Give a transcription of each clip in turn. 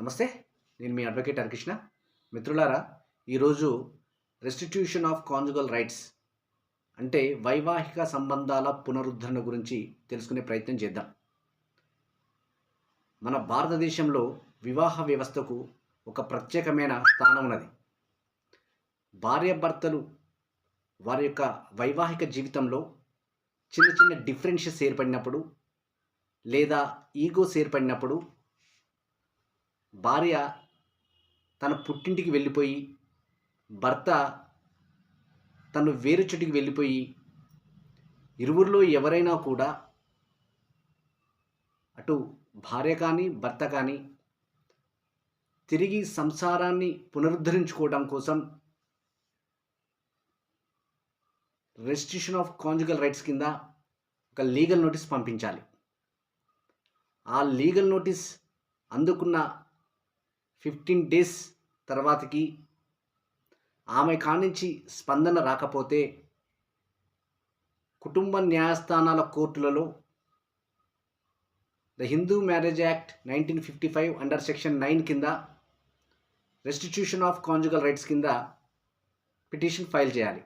నమస్తే నేను మీ అడ్వకేట్ హరికృష్ణ. మిత్రులారా ఈరోజు రెస్టిట్యూషన్ ఆఫ్ కాంజుగల్ రైట్స్ అంటే వైవాహిక సంబంధాల పునరుద్ధరణ గురించి తెలుసుకునే ప్రయత్నం చేద్దాం. మన భారతదేశంలో వివాహ వ్యవస్థకు ఒక ప్రత్యేకమైన స్థానం ఉన్నది. భార్యాభర్తలు వారి యొక్క వైవాహిక జీవితంలో చిన్న చిన్న డిఫరెన్షియస్ ఏర్పడినప్పుడు లేదా ఈగోస్ ఏర్పడినప్పుడు భార్య తన పుట్టింటికి వెళ్ళిపోయి భర్త తను వేరు చెట్టుకి వెళ్ళిపోయి ఇరువురిలో ఎవరైనా కూడా అటు భార్య కానీ భర్త కానీ తిరిగి సంసారాన్ని పునరుద్ధరించుకోవడం కోసం రెస్ట్రిక్షన్ ఆఫ్ కాంజుగల్ రైట్స్ కింద ఒక లీగల్ నోటీస్ పంపించాలి. ఆ లీగల్ నోటీస్ అందుకున్న ఫిఫ్టీన్ డేస్ తర్వాతకి ఆమె కానించి స్పందన రాకపోతే కుటుంబ న్యాయస్థానాల కోర్టులలో the Hindu marriage act nineteen fifty five under section nine కింద రెస్టిట్యూషన్ ఆఫ్ కాంజుగల్ రైట్స్ కింద పిటిషన్ ఫైల్ చేయాలి.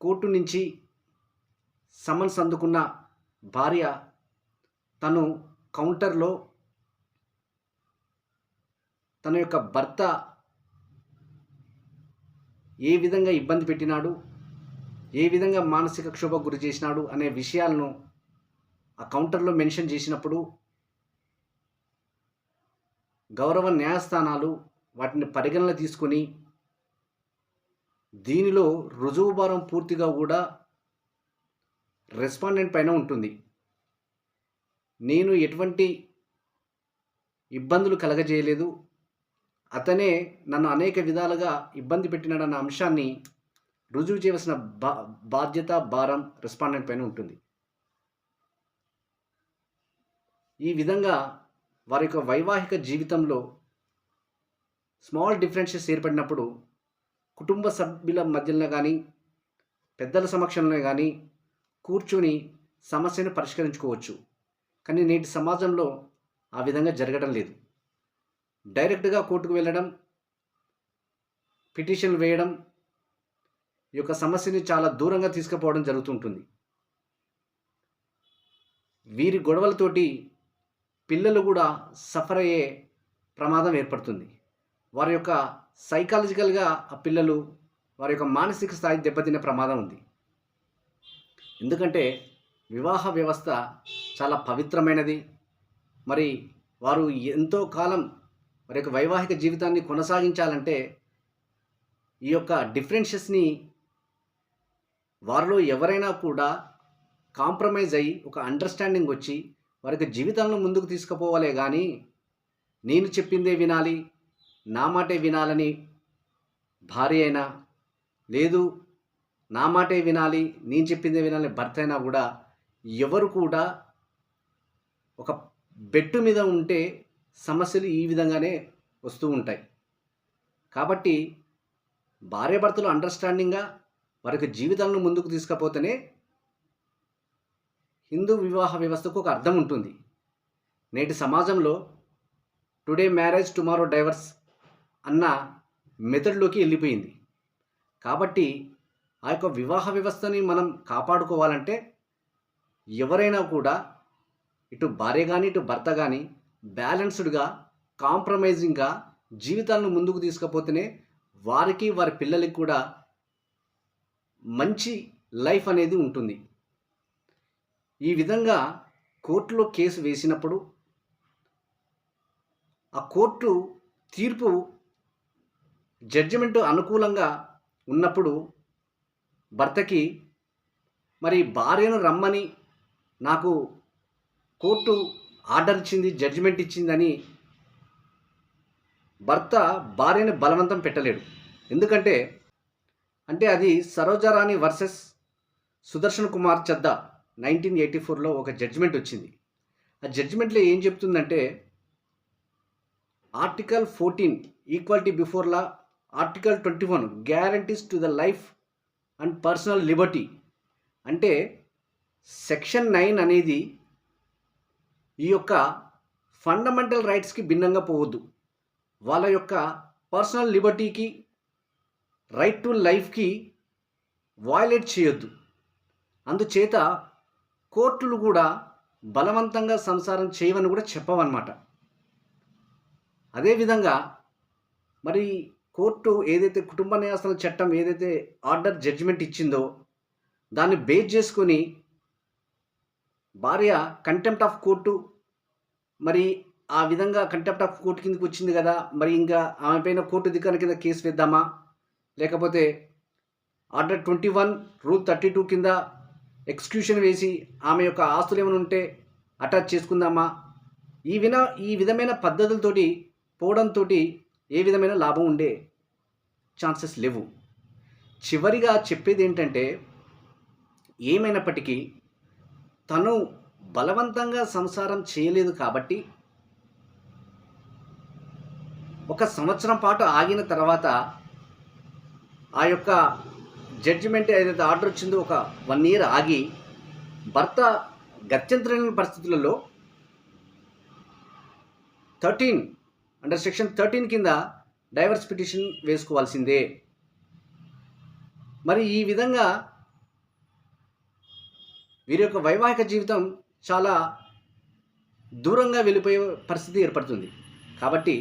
కోర్టు నుంచి సమన్స్ అందుకున్న భార్య తను కౌంటర్లో తన యొక్క భర్త ఏ విధంగా ఇబ్బంది పెట్టినాడు ఏ విధంగా మానసిక క్షోభ గురి చేసినాడు అనే విషయాలను ఆ కౌంటర్లో మెన్షన్ చేసినప్పుడు గౌరవ న్యాయస్థానాలు వాటిని పరిగణన తీసుకొని దీనిలో రుజువు భారం పూర్తిగా కూడా రెస్పాండెంట్ పైన ఉంటుంది. నేను ఎటువంటి ఇబ్బందులు కలగజేయలేదు. అతనే నన్ను అనేక విధాలుగా ఇబ్బంది పెట్టినాడన్న అంశాన్ని రుజువు చేయవలసిన బా బాధ్యత భారం రెస్పాండెంట్ పైన ఉంటుంది. ఈ విధంగా వారి యొక్క వైవాహిక జీవితంలో స్మాల్ డిఫరెన్సెస్ ఏర్పడినప్పుడు కుటుంబ సభ్యుల మధ్యలో కానీ పెద్దల సమక్షంలో కానీ కూర్చుని సమస్యను పరిష్కరించుకోవచ్చు. కానీ నేటి సమాజంలో ఆ విధంగా జరగడం లేదు. డైరెక్ట్గా కోర్టుకు వెళ్ళడం పిటిషన్ వేయడం ఈ యొక్క సమస్యని చాలా దూరంగా తీసుకుపోవడం జరుగుతుంటుంది. వీరి గొడవలతోటి పిల్లలు కూడా సఫర్ అయ్యే ప్రమాదం ఏర్పడుతుంది. వారి యొక్క సైకాలజికల్గా ఆ పిల్లలు వారి యొక్క మానసిక స్థాయి దెబ్బతినే ప్రమాదం ఉంది. ఎందుకంటే వివాహ వ్యవస్థ చాలా పవిత్రమైనది. మరి వారు ఎంతో కాలం వారి యొక్క వైవాహిక జీవితాన్ని కొనసాగించాలంటే ఈ యొక్క డిఫరెన్షియస్ని వారిలో ఎవరైనా కూడా కాంప్రమైజ్ అయ్యి ఒక అండర్స్టాండింగ్ వచ్చి వారి యొక్క జీవితాలను ముందుకు తీసుకుపోవాలే కానీ నేను చెప్పిందే వినాలి నా మాటే వినాలని భార్య అయినా లేదు నా మాటే వినాలి నేను చెప్పిందే వినాలని భర్త అయినా కూడా ఎవరు కూడా ఒక బెట్టు మీద ఉంటే సమస్యలు ఈ విధంగానే వస్తూ ఉంటాయి. కాబట్టి భార్యాభర్తలు అండర్స్టాండింగ్గా వారికి జీవితాలను ముందుకు తీసుకపోతేనే హిందూ వివాహ వ్యవస్థకు ఒక అర్థం ఉంటుంది. నేటి సమాజంలో టుడే మ్యారేజ్ టుమారో డైవర్స్ అన్న మెథడ్లోకి వెళ్ళిపోయింది. కాబట్టి ఆ యొక్క వివాహ వ్యవస్థని మనం కాపాడుకోవాలంటే ఎవరైనా కూడా ఇటు భార్య కానీ ఇటు భర్త కానీ బ్యాలెన్స్డ్గా కాంప్రమైజింగ్గా జీవితాలను ముందుకు తీసుకపోతేనే వారికి వారి పిల్లలకి కూడా మంచి లైఫ్ అనేది ఉంటుంది. ఈ విధంగా కోర్టులో కేసు వేసినప్పుడు ఆ కోర్టు తీర్పు జడ్జిమెంట్ అనుకూలంగా ఉన్నప్పుడు భర్తకి మరి భార్యను రమ్మని నాకు కోర్టు ఆర్డర్ ఇచ్చింది జడ్జిమెంట్ ఇచ్చిందని భర్త భార్యని బలవంతం పెట్టలేడు. ఎందుకంటే అంటే అది Sarojarani versus Sudarshan Kumar Chadha nineteen eighty ఫోర్లో ఒక జడ్జిమెంట్ వచ్చింది. ఆ జడ్జిమెంట్లో ఏం చెప్తుందంటే article fourteen equality before law article twenty one guarantees to the life and personal liberty. అంటే సెక్షన్ నైన్ అనేది ఈ యొక్క ఫండమెంటల్ రైట్స్కి భిన్నంగా పోవద్దు. వాళ్ళ యొక్క పర్సనల్ లిబర్టీకి రైట్ టు లైఫ్కి వయలేట్ చేయొద్దు. అందుచేత కోర్టులు కూడా బలవంతంగా సంసారం చేయవని కూడా చెప్పవన్నమాట. అదేవిధంగా మరి కోర్టు ఏదైతే కుటుంబ న్యాసాల చట్టం ఏదైతే ఆర్డర్ జడ్జిమెంట్ ఇచ్చిందో దాన్ని బేస్ చేసుకొని భార్య కంటెంప్ట్ ఆఫ్ కోర్టు మరి ఆ విధంగా కంటెంప్ట్ ఆఫ్ కోర్టు కిందకి వచ్చింది కదా మరి ఇంకా ఆమె పైన కోర్టు ధిక్కరణ కింద కేసు వేద్దామా? లేకపోతే order twenty one rule thirty two కింద ఎక్స్క్యూషన్ వేసి ఆమె యొక్క ఆస్తులు ఏమైనా ఉంటే అటాచ్ చేసుకుందామా? ఈ విన ఈ విధమైన పద్ధతులతోటి పోవడంతో ఏ విధమైన లాభం ఉండే ఛాన్సెస్ లేవు. చివరిగా చెప్పేది ఏంటంటే ఏమైనప్పటికీ తను బలవంతంగా సంసారం చేయలేదు కాబట్టి ఒక సంవత్సరం పాటు ఆగిన తర్వాత ఆ యొక్క జడ్జిమెంట్ ఏదైతే ఆర్డర్ వచ్చిందో ఒక వన్ ఇయర్ ఆగి భర్త గత్యంతరమైన పరిస్థితులలో థర్టీన్ అండర్ సెక్షన్ థర్టీన్ కింద డైవర్స్ పిటిషన్ వేసుకోవాల్సిందే. మరి ఈ విధంగా వీరి యొక్క వైవాహిక జీవితం చాలా దూరంగా వెళ్ళిపోయే పరిస్థితి ఏర్పడుతుంది. కాబట్టి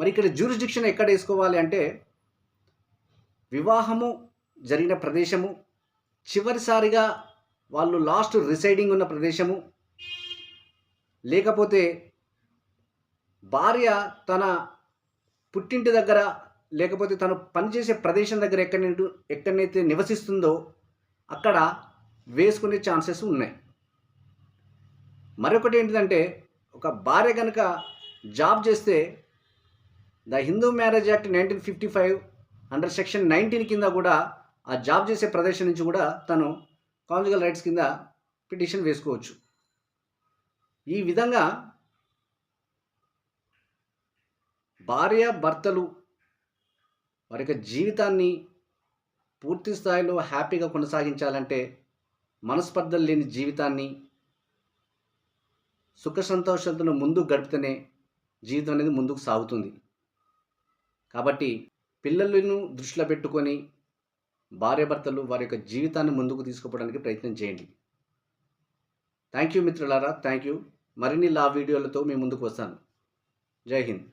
మరి ఇక్కడ జ్యూరిస్డిక్షన్ ఎక్కడ వేసుకోవాలి అంటే వివాహము జరిగిన ప్రదేశము చివరిసారిగా వాళ్ళు లాస్ట్ రిసైడింగ్ ఉన్న ప్రదేశము లేకపోతే భార్య తన పుట్టింటి దగ్గర లేకపోతే తను పనిచేసే ప్రదేశం దగ్గర ఎక్కడ ఎక్కడనైతే నివసిస్తుందో అక్కడ వేసుకునే ఛాన్సెస్ ఉన్నాయి. మరొకటి ఏంటిదంటే ఒక భార్య కనుక జాబ్ చేస్తే the Hindu marriage act nineteen fifty five under section nineteen కింద కూడా ఆ జాబ్ చేసే ప్రదేశం నుంచి కూడా తను కాన్జుగల్ రైట్స్ కింద పిటిషన్ వేసుకోవచ్చు. ఈ విధంగా భార్య భర్తలు వారి యొక్క జీవితాన్ని పూర్తి స్థాయిలో హ్యాపీగా కొనసాగించాలంటే మనస్పర్ధలు లేని జీవితాన్ని సుఖ సంతోషాలతో ముందు గడిపితేనే జీవితం అనేది ముందుకు సాగుతుంది. కాబట్టి పిల్లలను దృష్టిలో పెట్టుకొని భార్యాభర్తలు వారి యొక్క జీవితాన్ని ముందుకు తీసుకుపోవడానికి ప్రయత్నం చేయండి. థ్యాంక్ యూ మిత్రులారా థ్యాంక్ యూ మరిన్ని లా వీడియోలతో మీ ముందుకు వస్తాను. జై హింద్.